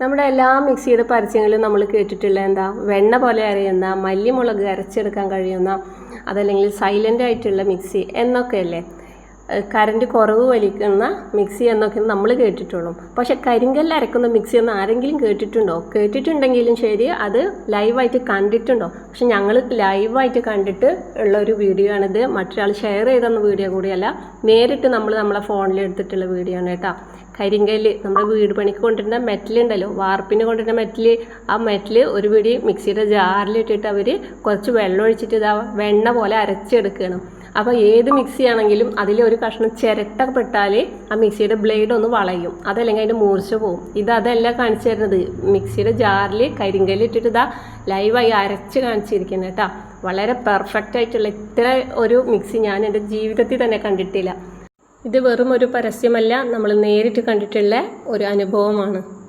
നമ്മുടെ എല്ലാ മിക്സ് ചെയ്ത പരസ്യങ്ങളിലും നമ്മൾ കേട്ടിട്ടുള്ള എന്താ വെണ്ണ പോലെ അറിയുന്ന മല്ലിമുളക് അരച്ചെടുക്കാൻ കഴിയുന്ന അതല്ലെങ്കിൽ സൈലന്റ് ആയിട്ടുള്ള മിക്സി എന്നൊക്കെയല്ലേ കറണ്ട് കുറവ് വലിക്കുന്ന മിക്സി എന്നൊക്കെ നമ്മൾ കേട്ടിട്ടുള്ളൂ. പക്ഷെ കരിങ്കല്ല് അരക്കുന്ന മിക്സി എന്ന് ആരെങ്കിലും കേട്ടിട്ടുണ്ടോ? കേട്ടിട്ടുണ്ടെങ്കിലും ശരി അത് ലൈവായിട്ട് കണ്ടിട്ടുണ്ടോ? പക്ഷെ ഞങ്ങൾ ലൈവായിട്ട് കണ്ടിട്ട് ഉള്ള ഒരു വീഡിയോ ആണിത്. മറ്റൊരാൾ ഷെയർ ചെയ്തെന്ന വീഡിയോ കൂടിയല്ല നേരിട്ട് നമ്മൾ നമ്മളെ ഫോണിൽ എടുത്തിട്ടുള്ള വീഡിയോ ആണ് കേട്ടോ. കരിങ്കല്ല് നമ്മുടെ വീട് പണിക്ക് കൊണ്ടിരുന്ന മെറ്റലുണ്ടല്ലോ വാർപ്പിന് കൊണ്ടിരുന്ന മെറ്റൽ ആ മെറ്റൽ ഒരു പിടി മിക്സിയുടെ ജാറിലിട്ടിട്ട് അവർ കുറച്ച് വെള്ളം ഒഴിച്ചിട്ട് ഇതാ വെണ്ണ പോലെ അരച്ചെടുക്കുകയാണ് അപ്പോൾ ഏത് മിക്സി ആണെങ്കിലും അതിൽ ഒരു കഷ്ണം ചിരട്ടപ്പെട്ടാൽ ആ മിക്സിയുടെ ബ്ലേഡ് ഒന്ന് വളയും. അതല്ലെങ്കിൽ അതിന്റെ മൂർച്ച പോവും. ഇത് അതല്ല കാണിച്ചു തരുന്നത്. മിക്സിയുടെ ജാറിൽ കരിങ്കല്ല് ഇട്ടിട്ട് ഇതാ ലൈവായി അരച്ച് കാണിച്ചിരിക്കുന്നത് കേട്ടോ. വളരെ പെർഫെക്റ്റ് ആയിട്ടുള്ള ഇത്ര ഒരു മിക്സി ഞാൻ എന്റെ ജീവിതത്തിൽ തന്നെ കണ്ടിട്ടില്ല. ഇത് വെറും ഒരു പരസ്യമല്ല. നമ്മൾ നേരിട്ട് കണ്ടിട്ടുള്ള ഒരു അനുഭവമാണ്.